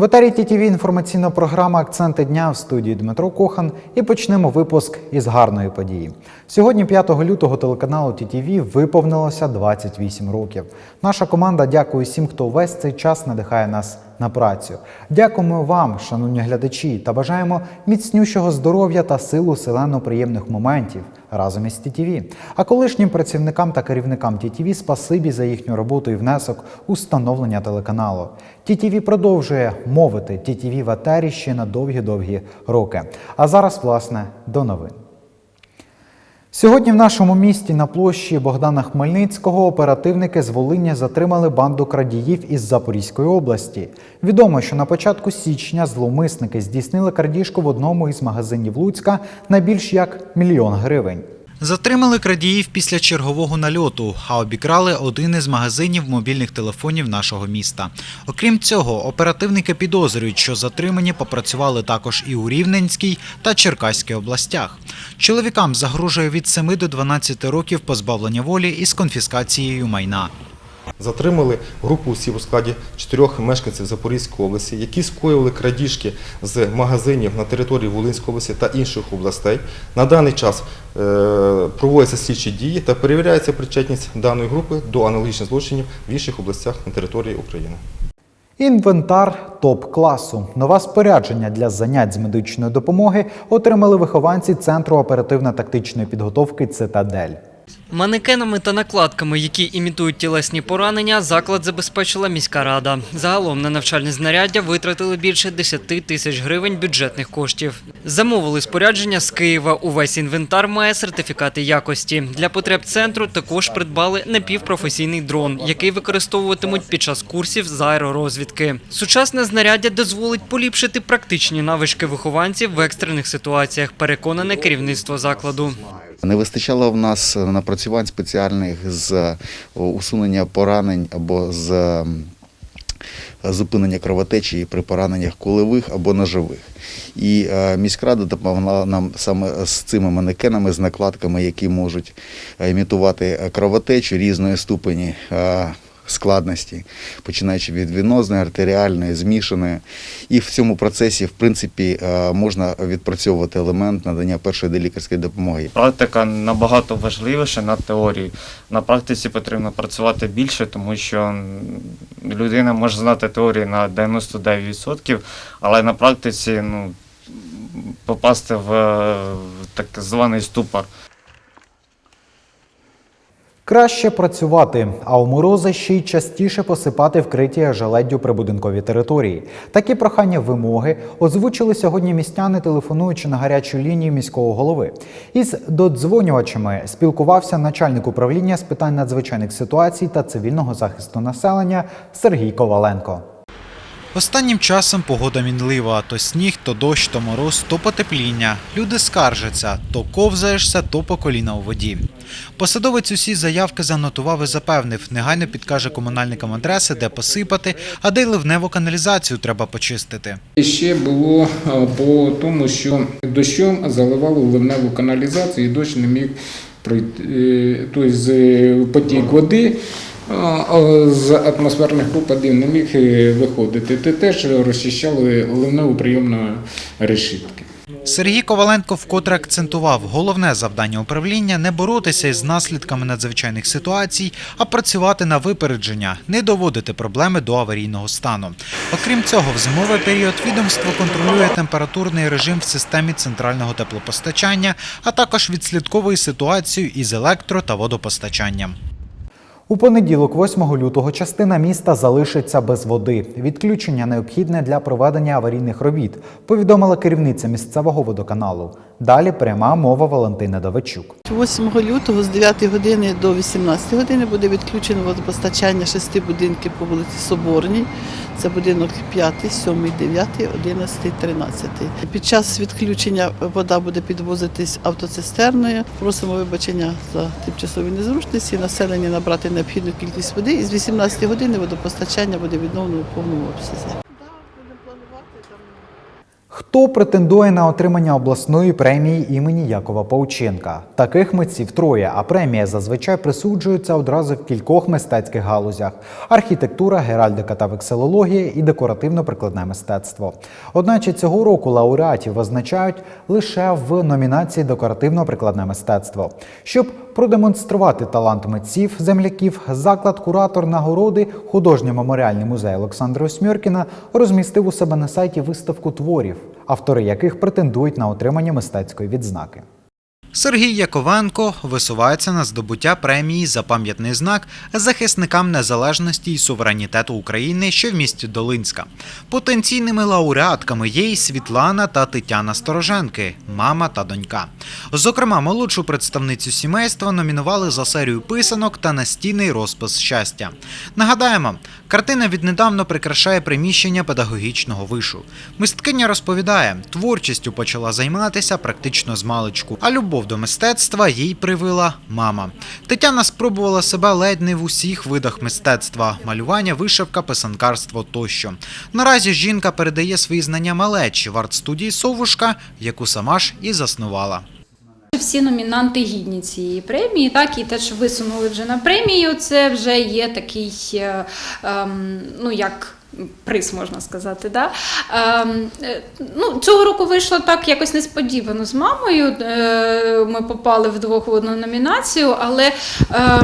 В етері ТІТІВІ інформаційна програма Акценти дня в студії Дмитро Кохан. І почнемо випуск із гарної події. Сьогодні, 5 лютого, телеканалу ТІТІВІ виповнилося 28 років. Наша команда дякує всім, хто весь цей час надихає нас на працю. Дякуємо вам, шановні глядачі, та бажаємо міцнющого здоров'я та силу селено приємних моментів разом із ТІТІВІ. А колишнім працівникам та керівникам ТІТІВІ спасибі за їхню роботу і внесок у становлення телеканалу. ТІТІВІ продовжує мовити ТІТІВІ в етері ще на довгі-довгі роки. А зараз, власне, до новин. Сьогодні в нашому місті на площі Богдана Хмельницького оперативники з Волиння затримали банду крадіїв із Запорізької області. Відомо, що на початку січня зловмисники здійснили крадіжку в одному із магазинів Луцька на більш як мільйон гривень. Затримали крадіїв після чергового нальоту, а обікрали один із магазинів мобільних телефонів нашого міста. Окрім цього, оперативники підозрюють, що затримані попрацювали також і у Рівненській та Черкаській областях. Чоловікам загрожує від 7 до 12 років позбавлення волі із конфіскацією майна. Затримали групу осіб у складі чотирьох мешканців Запорізької області, які скоювали крадіжки з магазинів на території Волинської області та інших областей. На даний час е, проводяться слідчі дії та перевіряється причетність даної групи до аналогічних злочинів в інших областях на території України. Інвентар топ-класу. Нове спорядження для занять з медичної допомоги отримали вихованці Центру оперативно-тактичної підготовки Цитадель. Манекенами та накладками, які імітують тілесні поранення, заклад забезпечила міська рада. Загалом на навчальне знаряддя витратили більше 10 тисяч гривень бюджетних коштів. Замовили спорядження з Києва. Увесь інвентар має сертифікати якості. Для потреб центру також придбали напівпрофесійний дрон, який використовуватимуть під час курсів з аеророзвідки. Сучасне знаряддя дозволить поліпшити практичні навички вихованців в екстрених ситуаціях. Переконане керівництво закладу. Не вистачало в нас напрацювань спеціальних з е, усунення поранень або з зупинення кровотечі при пораненнях кулевих або ножових. І е, міськрада допомогла нам саме з цими манекенами, з накладками, які можуть е, імітувати кровотечу різної ступені. Складності, починаючи від венозної, артеріальної, змішаної. І в цьому процесі, в принципі, е, можна відпрацьовувати елемент надання першої лікарської допомоги. Практика набагато важливіша на теорії. На практиці потрібно працювати більше, тому що людина може знати теорію на 99%, але на практиці ну, попасти в е, так званий ступор. Краще працювати, а у морози ще й частіше посипати вкриті жаледдю прибудинкові території. Такі прохання вимоги озвучили сьогодні містяни, телефонуючи на гарячу лінію міського голови. Із додзвонювачами спілкувався начальник управління з питань надзвичайних ситуацій та цивільного захисту населення Сергій Коваленко. Останнім часом погода мінлива: то сніг, то дощ, то мороз, то потепління. Люди скаржаться, то ковзаєшся, то по коліна у воді. Посадовець усі заявки занотував і запевнив, негайно підкаже комунальникам адреси, де посипати, а де й ливневу каналізацію треба почистити. Ще було по тому, що дощом заливало ливневу каналізацію, і дощ не міг пройти. Тобто потік води з атмосферних опадів не міг е, виходити. Те теж розчищали ливневу прийомну решітки. Сергій Коваленко вкотре акцентував, головне завдання управління не боротися із наслідками надзвичайних ситуацій, а працювати на випередження, не доводити проблеми до аварійного стану. Окрім цього, в зимовий період відомство контролює температурний режим в системі центрального теплопостачання, а також відслідковує ситуацію із електро та водопостачанням. У понеділок, 8 лютого, частина міста залишиться без води. Відключення необхідне для проведення аварійних робіт, повідомила керівниця місцевого водоканалу. Далі пряма мова Валентини Давичук. 8 лютого з 9 години до 18 години буде відключено водопостачання шести будинків по вулиці Соборній. Це будинок 5, 7, 9, 11, 13. Під час відключення вода буде підвозитись автоцистерною. Просимо вибачення за тимчасові незручності. Населення набрати необхідну кількість води. І з 18 години водопостачання буде відновлено у повному обсязі. Хто претендує на отримання обласної премії імені Якова Паученка? Таких митців троє, а премія зазвичай присуджується одразу в кількох мистецьких галузях: архітектура, геральдика та векселологія і декоративно-прикладне мистецтво. Одначе цього року лауреатів визначають лише в номінації декоративно-прикладне мистецтво. Щоб продемонструвати талант митців земляків, заклад куратор нагороди художньо-меморіальний музей Олександра Осьмьоркіна розмістив у себе на сайті виставку творів, автори яких претендують на отримання мистецької відзнаки. Сергій Яковенко висувається на здобуття премії за пам'ятний знак захисникам незалежності і суверенітету України, що в місті Долинська. Потенційними лауреатками є й Світлана та Тетяна Стороженки, мама та донька. Зокрема, молодшу представницю сімейства номінували за серію писанок та настінний розпис щастя. Нагадаємо, картина віднедавно прикрашає приміщення педагогічного вишу. Мисткиня розповідає, творчістю почала займатися практично з маличку, а любов до мистецтва їй привила мама. Тетяна спробувала себе ледь не в усіх видах мистецтва: малювання, вишивка, писанкарство тощо. Наразі жінка передає свої знання малечі в арт-студії Совушка, яку сама ж і заснувала. Всі номінанти гідні цієї премії, так і те, що висунули вже на премію, це вже є такий, е, ем, ну як. Приз можна сказати, да? Ем, е, ну, цього року вийшло так якось несподівано з мамою. Е, ми попали вдвох в одну номінацію, але е,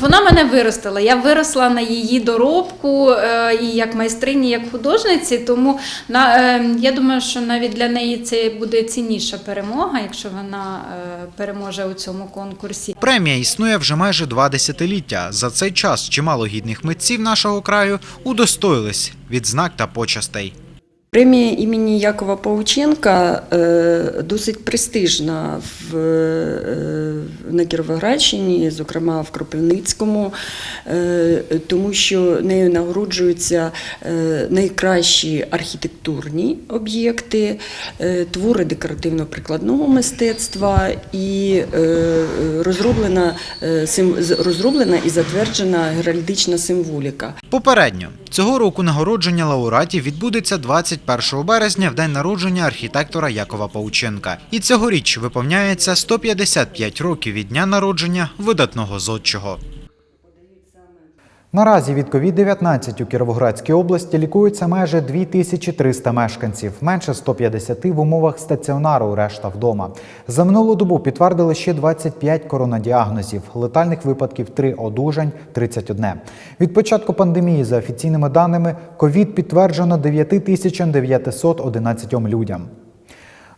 вона мене виростила. Я виросла на її доробку е, і як майстрині, як художниці. Тому на, е, я думаю, що навіть для неї це буде цінніша перемога, якщо вона е, переможе у цьому конкурсі. Премія існує вже майже два десятиліття. За цей час чимало гідних митців нашого краю удостоїлись відзнак та почастей. Премія імені Якова Павученка е, досить престижна в, е, на Кіровоградщині, зокрема в Кропивницькому, е, тому що нею нагороджуються найкращі архітектурні об'єкти, твори декоративно-прикладного мистецтва і розроблена, розроблена і затверджена геральдична символіка. Попередньо цього року нагородження лауреатів відбудеться 21 березня в день народження архітектора Якова Паученка. І цьогоріч виповняється 155 років від дня народження видатного зодчого. Наразі від COVID-19 у Кіровоградській області лікується майже 2300 мешканців, менше 150 в умовах стаціонару, решта вдома. За минулу добу підтвердили ще 25 коронадіагнозів, летальних випадків 3 одужань, 31. Від початку пандемії, за офіційними даними, ковід підтверджено 9911 людям.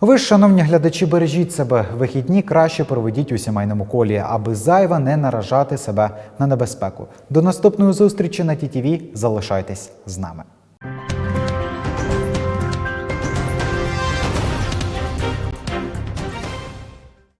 Ви шановні глядачі, бережіть себе. Вихідні краще проведіть у сімейному колі, аби зайва не наражати себе на небезпеку. До наступної зустрічі на ТІТІВІ. Залишайтесь з нами.